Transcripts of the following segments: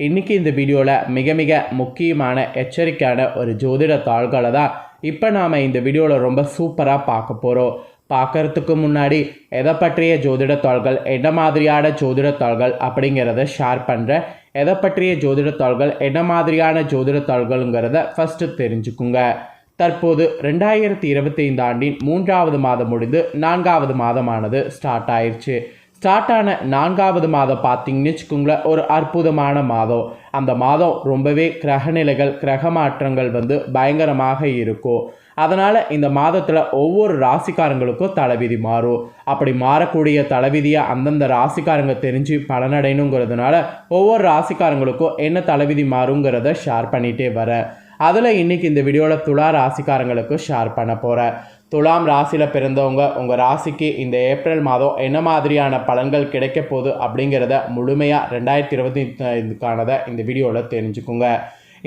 இன்றைக்கி இந்த வீடியோவில் மிக மிக முக்கியமான எச்சரிக்கையான ஒரு ஜோதிட தாள்களை தான் இப்போ நாம் இந்த வீடியோவில் ரொம்ப சூப்பராக பார்க்க போகிறோம் பார்க்கறதுக்கு முன்னாடி எதை பற்றிய ஜோதிட தாள்கள் என்ன மாதிரியான ஜோதிட தாள்கள் அப்படிங்கிறத ஷேர் பண்ணுறேன் எதை பற்றிய ஜோதிட தாள்கள் என்ன மாதிரியான ஜோதிட தாள்கள்ங்கிறத ஃபஸ்ட்டு தெரிஞ்சுக்குங்க. தற்போது ரெண்டாயிரத்தி இருபத்தைந்து ஆண்டின் மூன்றாவது மாதம் முடிந்து நான்காவது மாதமானது ஸ்டார்ட் ஆயிடுச்சு ஸ்டார்ட் ஆன நான்காவது மாதம் பார்த்தீங்கன்னு வச்சுக்கோங்களேன் ஒரு அற்புதமான மாதம். அந்த மாதம் ரொம்பவே கிரகநிலைகள் கிரக மாற்றங்கள் வந்து பயங்கரமாக இருக்கும். அதனால் இந்த மாதத்தில் ஒவ்வொரு ராசிக்காரங்களுக்கும் தலைவிதி மாறும். அப்படி மாறக்கூடிய தலைவிதியை அந்தந்த ராசிக்காரங்க தெரிஞ்சு பலனடையணுங்கிறதுனால ஒவ்வொரு ராசிக்காரங்களுக்கும் என்ன தலைவிதி மாறுங்கிறத ஷேர் பண்ணிகிட்டே வரேன். அதில் இன்றைக்கி இந்த வீடியோவில் துலா ராசிக்காரங்களுக்கு ஷேர் பண்ண போகிறேன் துலாம் ராசியில் பிறந்தவங்க உங்கள் ராசிக்கு இந்த ஏப்ரல் மாதம் என்ன மாதிரியான பலன்கள் கிடைக்க போகுது அப்படிங்கிறத முழுமையாக ரெண்டாயிரத்தி இருபத்தி ஐந்துக்கானதை இந்த வீடியோவில் தெரிஞ்சுக்குங்க.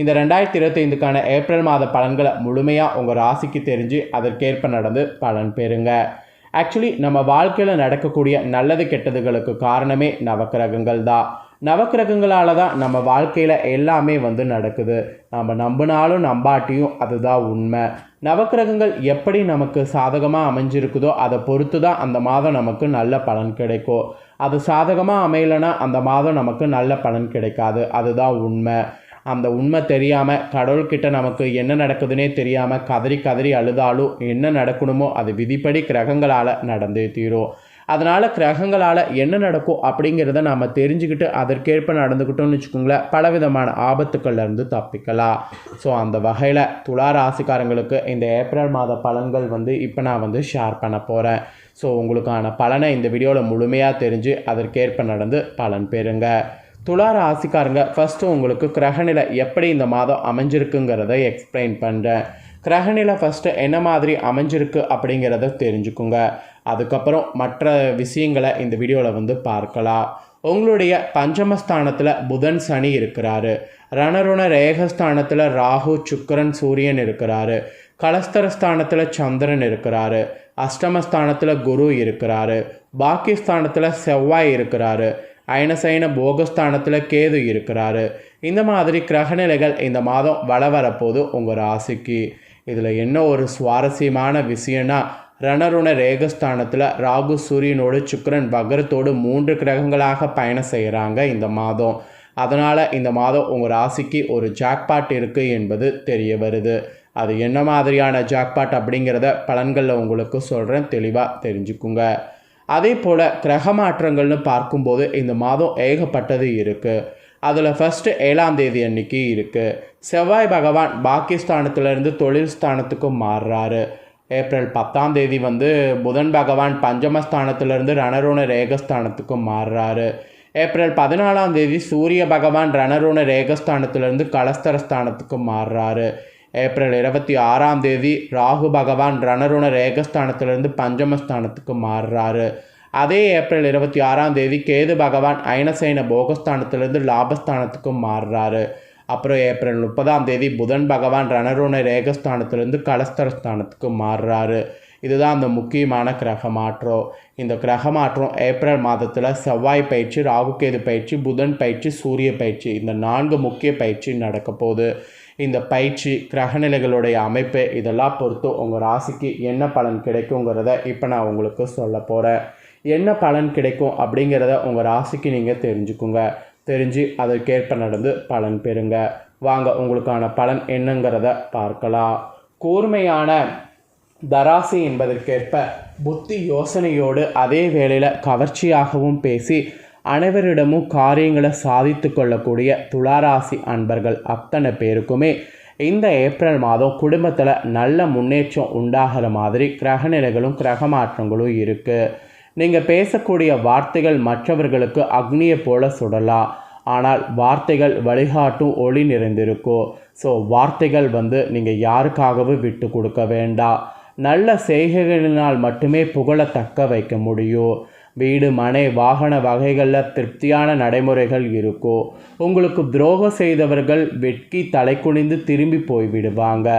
இந்த ரெண்டாயிரத்தி இருபத்தி ஐந்துக்கான ஏப்ரல் மாத பலன்களை முழுமையாக உங்கள் ராசிக்கு தெரிஞ்சு அதற்கேற்ப நடந்து பலன் பெறுங்க. ஆக்சுவலி நம்ம வாழ்க்கையில் நடக்கக்கூடிய நல்லது கெட்டதுகளுக்கு காரணமே நவக்கிரகங்கள் தான் நவக்கிரகங்களால் தான் நம்ம வாழ்க்கையில் எல்லாமே வந்து நடக்குது. நம்ம நம்பினாலும் நம்பாட்டியும் அதுதான் உண்மை. நவக்கிரகங்கள் எப்படி நமக்கு சாதகமாக அமைஞ்சிருக்குதோ அதை பொறுத்து தான் அந்த மாதம் நமக்கு நல்ல பலன் கிடைக்கும். அது சாதகமாக அமையலைன்னா அந்த மாதம் நமக்கு நல்ல பலன் கிடைக்காது. அதுதான் உண்மை. அந்த உண்மை தெரியாமல் கடவுள்கிட்ட நமக்கு என்ன நடக்குதுன்னே தெரியாமல் கதறி கதறி அழுதாலும் என்ன நடக்கணுமோ அது விதிப்படி கிரகங்களால் நடந்தே தீரும். அதனால் கிரகங்களால் என்ன நடக்கும் அப்படிங்கிறத நாம் தெரிஞ்சுக்கிட்டு அதற்கேற்ப நடந்துக்கிட்டோம்னு வச்சுக்கோங்களேன் பலவிதமான ஆபத்துக்கள்லேருந்து தப்பிக்கலாம். ஸோ அந்த வகையில் துலா ராசிக்காரங்களுக்கு இந்த ஏப்ரல் மாத பலன்கள் வந்து இப்போ நான் வந்து ஷேர் பண்ண போகிறேன் ஸோ உங்களுக்கான பலனை இந்த வீடியோவில் முழுமையாக தெரிஞ்சு அதற்கேற்ப நடந்து பலன் பெறுங்க. துலா ராசிக்காரங்க ஃபஸ்ட்டு உங்களுக்கு கிரகநிலை எப்படி இந்த மாதம் அமைஞ்சிருக்குங்கிறத எக்ஸ்பிளைன் பண்ணுறேன் கிரகநிலை ஃபஸ்ட்டு என்ன மாதிரி அமைஞ்சிருக்கு அப்படிங்கிறத தெரிஞ்சுக்குங்க. அதுக்கப்புறம் மற்ற விஷயங்களை இந்த வீடியோவில் வந்து பார்க்கலாம். உங்களுடைய பஞ்சமஸ்தானத்தில் புதன் சனி இருக்கிறாரு. ரணருண ரேகஸ்தானத்தில் ராகு சுக்கரன் சூரியன் இருக்கிறாரு. கலஸ்தரஸ்தானத்தில் சந்திரன் இருக்கிறாரு. அஷ்டமஸ்தானத்தில் குரு இருக்கிறாரு. பாக்கிஸ்தானத்தில் செவ்வாய் இருக்கிறாரு. அயனசைன போகஸ்தானத்தில் கேது இருக்கிறாரு. இந்த மாதிரி கிரகநிலைகள் இந்த மாதம் வள வரப்போது உங்கள் ராசிக்கு. இதில் என்ன ஒரு சுவாரஸ்யமான விஷயம்னா ரணருண ரேகஸ்தானத்தில் ராகு சூரியனோடு சுக்கரன் வக்ரத்தோடு மூன்று கிரகங்களாக பயணம் செய்கிறாங்க இந்த மாதம். அதனால் இந்த மாதம் உங்கள் ராசிக்கு ஒரு ஜாக்பாட் இருக்குது என்பது தெரிய வருது. அது என்ன மாதிரியான ஜாக்பாட் அப்படிங்கிறத பலன்களில் உங்களுக்கு சொல்கிறேன் தெளிவாக தெரிஞ்சுக்குங்க. அதே போல் கிரக மாற்றங்கள்னு பார்க்கும்போது இந்த மாதம் ஏகப்பட்டது இருக்குது அதில் ஃபஸ்ட்டு ஏழாம் தேதி அன்னைக்கு இருக்குது செவ்வாய் பகவான் பாக்கியஸ்தானத்துலேருந்து தொழில் ஸ்தானத்துக்கும் மாறுறாரு. ஏப்ரல் பத்தாம் தேதி வந்து புதன் பகவான் பஞ்சமஸ்தானத்துலேருந்து ரணருண ரேகஸ்தானத்துக்கும் மாறுறாரு. ஏப்ரல் பதினாலாம் தேதி சூரிய பகவான் ரணருண ரேகஸ்தானத்திலிருந்து கலஸ்தரஸ்தானத்துக்கு மாறுறாரு. ஏப்ரல் இருபத்தி ஆறாம் தேதி ராகு பகவான் ரணருண ரேகஸ்தானத்திலிருந்து பஞ்சமஸ்தானத்துக்கு மாறுறாரு. அதே ஏப்ரல் இருபத்தி ஆறாம் தேதி கேது பகவான் ஐனசைன போகஸ்தானத்திலிருந்து லாபஸ்தானத்துக்கும் மாறுறாரு. அப்புறம் ஏப்ரல் முப்பதாம் தேதி புதன் பகவான் ரணருண ரேகஸ்தானத்திலிருந்து கலஸ்தரஸ்தானத்துக்கு மாறுறாரு. இதுதான் அந்த முக்கியமான கிரக மாற்றம் இந்த கிரக மாற்றம் ஏப்ரல் மாதத்தில் செவ்வாய் பயிற்சி ராகுகேது பயிற்சி புதன் பயிற்சி சூரிய பயிற்சி இந்த நான்கு முக்கிய பயிற்சி நடக்க போகுது. இந்த பயிற்சி கிரகநிலைகளுடைய அமைப்பு இதெல்லாம் பொறுத்து உங்கள் ராசிக்கு என்ன பலன் கிடைக்குங்கிறத இப்போ நான் உங்களுக்கு சொல்ல போகிறேன் என்ன பலன் கிடைக்கும் அப்படிங்கிறத உங்கள் ராசிக்கு நீங்கள் தெரிஞ்சுக்குங்க. தெரிஞ்சு அதற்கேற்ப நடந்து பலன் பெறுங்க. வாங்க உங்களுக்கான பலன் என்னங்கிறத பார்க்கலாம். கூர்மையான தராசி என்பதற்கேற்ப புத்தி யோசனையோடு அதே வேளையில் கவர்ச்சியாகவும் பேசி அனைவரிடமும் காரியங்களை சாதித்து கொள்ளக்கூடிய துளாராசி அன்பர்கள் அத்தனை பேருக்குமே இந்த ஏப்ரல் மாதம் குடும்பத்தில் நல்ல முன்னேற்றம் உண்டாகிற மாதிரி கிரகநிலைகளும் கிரக மாற்றங்களும் இருக்குது நீங்கள் பேசக்கூடிய வார்த்தைகள் மற்றவர்களுக்கு அக்னியை போல சுடலாம் ஆனால் வார்த்தைகள் வழிகாட்டும் ஒளி நிறைந்திருக்கும் ஸோ வார்த்தைகள் வந்து நீங்கள் யாருக்காகவும் விட்டு கொடுக்க வேண்டாம் நல்ல செய்கைகளினால் மட்டுமே புகழ தக்க வைக்க முடியும் வீடு மனை வாகன வகைகளில் திருப்தியான நடைமுறைகள் இருக்கும் உங்களுக்கு துரோகம் செய்தவர்கள் வெட்கி தலை குனிந்து திரும்பி போய் விடுவாங்க.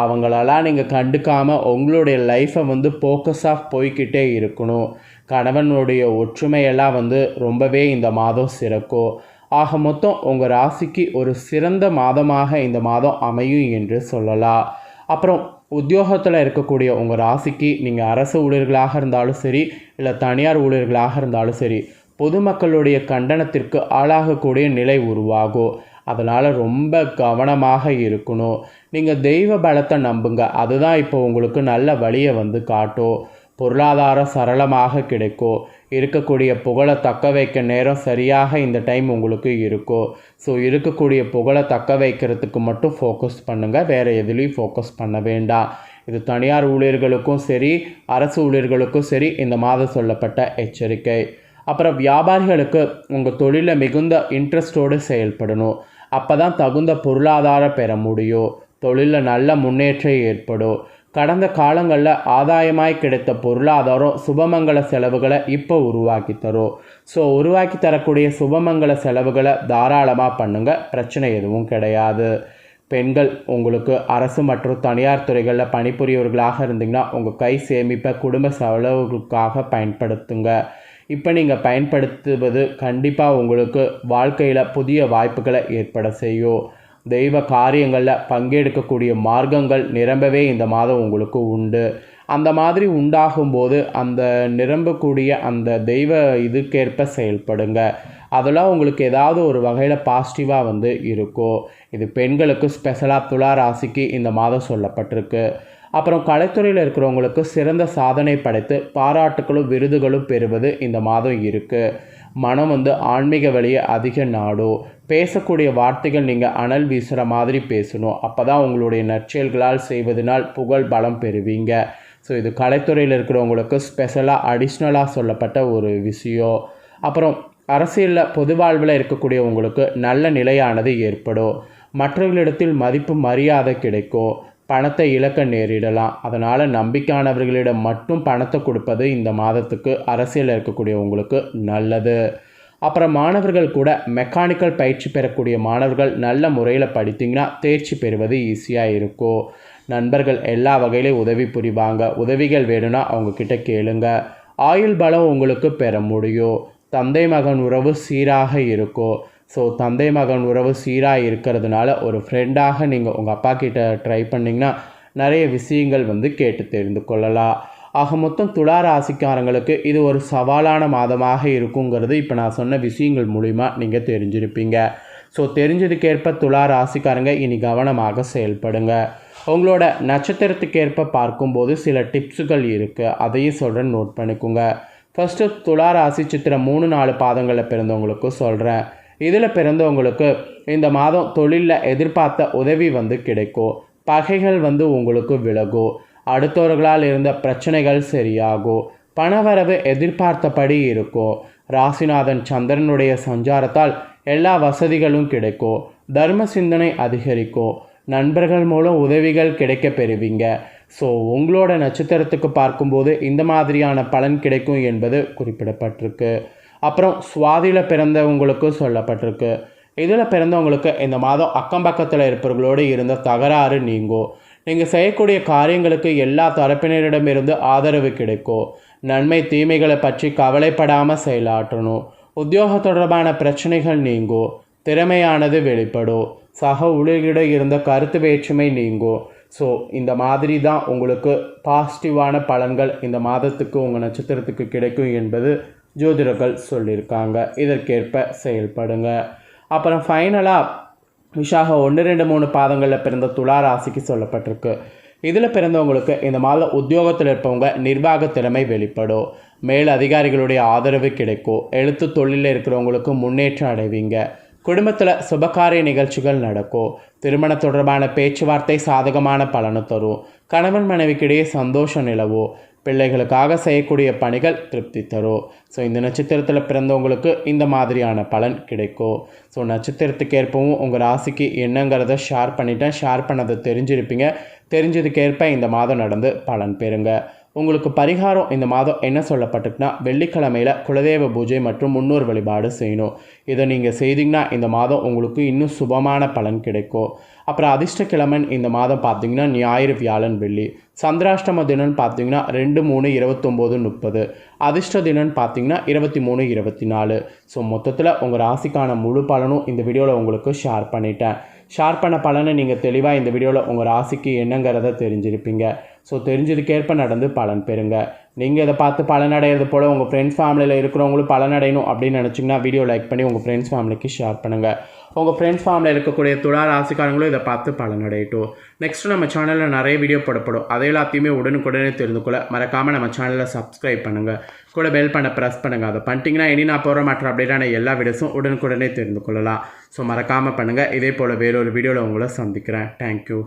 அவங்களெல்லாம் நீங்கள் கண்டுக்காமல் உங்களுடைய லைஃப்பை வந்து ஃபோக்கஸாக போய்கிட்டே இருக்கணும். கணவனுடைய ஒற்றுமையெல்லாம் வந்து ரொம்பவே இந்த மாதம் சிறக்கும் ஆக மொத்தம் உங்கள் ராசிக்கு ஒரு சிறந்த மாதமாக இந்த மாதம் அமையும் என்று சொல்லலாம் அப்புறம் உத்தியோகத்தில் இருக்கக்கூடிய உங்கள் ராசிக்கு நீங்கள் அரசு ஊழியர்களாக இருந்தாலும் சரி இல்லை தனியார் ஊழியர்களாக இருந்தாலும் சரி பொதுமக்களுடைய கண்டனத்திற்கு ஆளாகக்கூடிய நிலை உருவாகும் அதனால் ரொம்ப கவனமாக இருக்கணும். நீங்கள் தெய்வ பலத்தை நம்புங்க. அதுதான் இப்போ உங்களுக்கு நல்ல வழியை வந்து காட்டும் பொருளாதாரம் சரளமாக கிடைக்கும் இருக்கக்கூடிய புகழை தக்க வைக்க நேரம் சரியாக இந்த டைம் உங்களுக்கு இருக்கும் ஸோ இருக்கக்கூடிய புகழை தக்க வைக்கிறதுக்கு மட்டும் ஃபோக்கஸ் பண்ணுங்கள் வேறு எதுலேயும் ஃபோக்கஸ் பண்ண வேண்டாம். இது தனியார் ஊழியர்களுக்கும் சரி அரசு ஊழியர்களுக்கும் சரி இந்த மாதம் சொல்லப்பட்ட எச்சரிக்கை. அப்புறம் வியாபாரிகளுக்கு உங்கள் தொழிலில் மிகுந்த இன்ட்ரெஸ்டோடு செயல்படணும். அப்போ தான் தகுந்த பொருளாதாரம் பெற முடியும். தொழிலில் நல்ல முன்னேற்றம் ஏற்படும். கடந்த காலங்களில் ஆதாயமாய் கிடைத்த பொருளாதாரம் சுபமங்கல செலவுகளை இப்போ உருவாக்கி தரும் ஸோ உருவாக்கி தரக்கூடிய சுபமங்கல செலவுகளை தாராளமாக பண்ணுங்கள் பிரச்சனை எதுவும் கிடையாது. பெண்கள் உங்களுக்கு அரசு மற்றும் தனியார் துறைகளில் பணிபுரியவர்களாக இருந்தீங்கன்னா உங்கள் கை சேமிப்பை குடும்ப செலவுகளுக்காக பயன்படுத்துங்க. இப்போ நீங்கள் பயன்படுத்துவது கண்டிப்பாக உங்களுக்கு வாழ்க்கையில் புதிய வாய்ப்புகளை ஏற்பட செய்யும். தெய்வ காரியங்களில் பங்கெடுக்கக்கூடிய மார்க்கங்கள் நிரம்பவே இந்த மாதம் உங்களுக்கு உண்டு. அந்த மாதிரி உண்டாகும்போது அந்த நிரம்பக்கூடிய அந்த தெய்வ இதுக்கேற்ப செயல்படுங்க. அதெல்லாம் உங்களுக்கு ஏதாவது ஒரு வகையில் பாசிட்டிவாக வந்து இருக்கும் இது பெண்களுக்கு ஸ்பெஷலாக துலா ராசிக்கு இந்த மாதம் சொல்லப்பட்டிருக்கு. அப்புறம் கலைத்துறையில் இருக்கிறவங்களுக்கு சிறந்த சாதனை படைத்து பாராட்டுகளும் விருதுகளும் பெறுவது இந்த மாதம் இருக்குது மனம் வந்து ஆன்மீக வழியை அதிக நாடும் பேசக்கூடிய வார்த்தைகள் நீங்கள் அனல் வீசுகிற மாதிரி பேசணும். அப்போ தான் உங்களுடைய நற்செயல்களால் செய்வதனால் புகழ் பலம் பெறுவீங்க. ஸோ இது கலைத்துறையில் இருக்கிறவங்களுக்கு ஸ்பெஷலாக அடிஷ்னலாக சொல்லப்பட்ட ஒரு விஷயம். அப்புறம் அரசியலில் பொது வாழ்வில் இருக்கக்கூடிய உங்களுக்கு நல்ல நிலையானது ஏற்படும். மற்றவர்களிடத்தில் மதிப்பு மரியாதை கிடைக்கும். பணத்தை இழக்க நேரிடலாம். அதனால் நம்பிக்கையானவர்களிடம் மட்டும் பணத்தை கொடுப்பது இந்த மாதத்துக்கு அரசியலில் இருக்கக்கூடிய உங்களுக்கு நல்லது. அப்புறம் மாணவர்கள் கூட மெக்கானிக்கல் பயிற்சி பெறக்கூடிய மாணவர்கள் நல்ல முறையில் படித்தீங்கன்னா தேர்ச்சி பெறுவது ஈஸியாக இருக்கும். நண்பர்கள் எல்லா வகையிலையும் உதவி புரிவாங்க. உதவிகள் வேணும்னா அவங்கக்கிட்ட கேளுங்க. ஆயுள் பலம் உங்களுக்கு பெற முடியும். தந்தை மகன் உறவு சீராக இருக்கும். ஸோ தந்தை மகன் உறவு சீராக இருக்கிறதுனால ஒரு ஃப்ரெண்டாக நீங்கள் உங்கள் அப்பா கிட்ட ட்ரை பண்ணிங்கன்னா நிறைய விஷயங்கள் வந்து கேட்டு தெரிந்து கொள்ளலாம். ஆக மொத்தம் துலா ராசிக்காரங்களுக்கு இது ஒரு சவாலான மாதமாக இருக்குங்கிறது இப்போ நான் சொன்ன விஷயங்கள் மூலிமா நீங்கள் தெரிஞ்சிருப்பீங்க. ஸோ தெரிஞ்சதுக்கேற்ப துலா ராசிக்காரங்க இனி கவனமாக செயல்படுங்க. உங்களோட நட்சத்திரத்துக்கேற்ப பார்க்கும்போது சில டிப்ஸுகள் இருக்குது அதையும் சொல்கிறேன் நோட் பண்ணிக்கோங்க. ஃபஸ்ட்டு துலா ராசி சித்திரம் மூணு நாலு பாதங்களில் பிறந்தவங்களுக்கு சொல்கிறேன் இதில் பிறந்தவங்களுக்கு இந்த மாதம் தொழிலில் எதிர்பார்த்த உதவி வந்து கிடைக்கும். பகைகள் வந்து உங்களுக்கு விலகும். அடுத்தவர்களால் இருந்த பிரச்சனைகள் சரியாகும். பணவரவு எதிர்பார்த்தபடி இருக்கும். ராசிநாதன் சந்திரனுடைய சஞ்சாரத்தால் எல்லா வசதிகளும் கிடைக்கும். தர்ம சிந்தனை அதிகரிக்கும். நண்பர்கள் மூலம் உதவிகள் கிடைக்க பெறுவீங்க. ஸோ உங்களோட நட்சத்திரத்துக்கு பார்க்கும்போது இந்த மாதிரியான பலன் கிடைக்கும் என்பது குறிப்பிடப்பட்டிருக்கு. அப்புறம் சுவாதியில் பிறந்தவங்களுக்கும் சொல்லப்பட்டிருக்கு. இதில் பிறந்தவங்களுக்கு இந்த மாதம் அக்கம் பக்கத்தில் இருப்பவர்களோடு இருந்த தகராறு நீங்கும் நீங்கள் செய்யக்கூடிய காரியங்களுக்கு எல்லா தரப்பினரிடமிருந்து ஆதரவு கிடைக்கும் நன்மை தீமைகளை பற்றி கவலைப்படாமல் செயலாற்றணும். உத்தியோக தொடர்பான பிரச்சனைகள் நீங்கும் திறமையானது வெளிப்படும் சக ஊழியர்களிடம் இருந்த கருத்து வேற்றுமை நீங்கும் ஸோ இந்த மாதிரி தான் உங்களுக்கு பாசிட்டிவான பலன்கள் இந்த மாதத்துக்கு உங்கள் நட்சத்திரத்துக்கு கிடைக்கும் என்பது ஜோதிடர்கள் சொல்லியிருக்காங்க. இதற்கேற்ப செயல்படுங்க. அப்புறம் ஃபைனலாக விஷாக ஒன்று ரெண்டு மூணு பாதங்களில் பிறந்த துலா ராசிக்கு சொல்லப்பட்டிருக்கு. இதில் பிறந்தவங்களுக்கு இந்த மாதம் உத்தியோகத்தில் இருப்பவங்க நிர்வாக திறமை வெளிப்படும். மேல் அதிகாரிகளுடைய ஆதரவு கிடைக்கும். எழுத்து தொழிலில் இருக்கிறவங்களுக்கு முன்னேற்றம் அடைவீங்க. குடும்பத்தில் சுபகாரிய நிகழ்ச்சிகள் நடக்கும். திருமணம் தொடர்பான பேச்சுவார்த்தை சாதகமான பலனை தரும். கணவன் மனைவிக்கிடையே சந்தோஷம் நிலவும். பிள்ளைகளுக்காக செய்யக்கூடிய பணிகள் திருப்தி தரும். ஸோ இந்த நட்சத்திரத்தில் பிறந்தவங்களுக்கு இந்த மாதிரியான பலன் கிடைக்கும். ஸோ நட்சத்திரத்துக்கு ஏற்பவும் உங்கள் ராசிக்கு என்னங்கிறத ஷேர் பண்ணிட்டேன். ஷேர் பண்ணதை தெரிஞ்சிருப்பீங்க. தெரிஞ்சதுக்கேற்ப இந்த மாதம் நடந்து பலன் பெறுங்க. உங்களுக்கு பரிகாரம் இந்த மாதம் என்ன சொல்லப்பட்டிருக்குன்னா வெள்ளிக்கிழமையில் குலதெய்வ பூஜை மற்றும் முன்னோர் வழிபாடு செய்யணும். இதை நீங்கள் செய்தீங்கன்னா இந்த மாதம் உங்களுக்கு இன்னும் சுபமான பலன் கிடைக்கும். அப்புறம் அதிர்ஷ்டக்கிழமன் இந்த மாதம் பார்த்தீங்கன்னா ஞாயிறு வியாழன் வெள்ளி. சந்திராஷ்டம தினம் பார்த்தீங்கன்னா ரெண்டு மூணு இருபத்தொம்போது முப்பது. அதிர்ஷ்ட தினம் பார்த்தீங்கன்னா இருபத்தி மூணு இருபத்தி நாலு. ஸோ மொத்தத்தில் உங்கள் ராசிக்கான முழு பலனும் இந்த வீடியோவில் உங்களுக்கு ஷேர் பண்ணிட்டேன். ஷேர் பண்ண பலனை நீங்கள் தெளிவாக இந்த வீடியோவில் உங்கள் ராசிக்கு என்னங்கிறத தெரிஞ்சிருப்பீங்க. ஸோ தெரிஞ்சதுக்கேற்ப நடந்து பலன் பெறுங்க. நீங்கள் இதை பார்த்து பலனடைகிறது போல் உங்கள் ஃப்ரெண்ட்ஸ் ஃபேமிலியில் இருக்கிறவங்களும் பலன் அடையணும் அப்படின்னு நினச்சிங்கன்னா வீடியோ லைக் பண்ணி உங்கள் ஃப்ரெண்ட்ஸ் ஃபேமிலிக்கு ஷேர் பண்ணுங்கள் உங்கள் ஃப்ரெண்ட்ஸ் ஃபேமிலியில் இருக்கக்கூடிய துளா ராசிக்காரங்களும் இதை பார்த்து பலனடையட்டும் நெக்ஸ்ட் நம்ம சேனலில் நிறைய வீடியோ போடப்படும். அதை எல்லாத்தையுமே உடனுக்குடனே தெரிந்து கொள்ள மறக்காமல் நம்ம சேனலில் சப்ஸ்கிரைப் பண்ணுங்கள் கூட பெல் பண்ண ப்ரெஸ் பண்ணுங்கள் அதை பண்ணிட்டீங்கன்னா இனி நான் போகிற மற்ற அப்டேட்டான எல்லா வீடியோஸும் உடனுக்குடனே தெரிந்து கொள்ளலாம். ஸோ மறக்காமல் பண்ணுங்கள் இதே போல் வேறொரு வீடியோவில் உங்களை சந்திக்கிறேன். தேங்க்யூ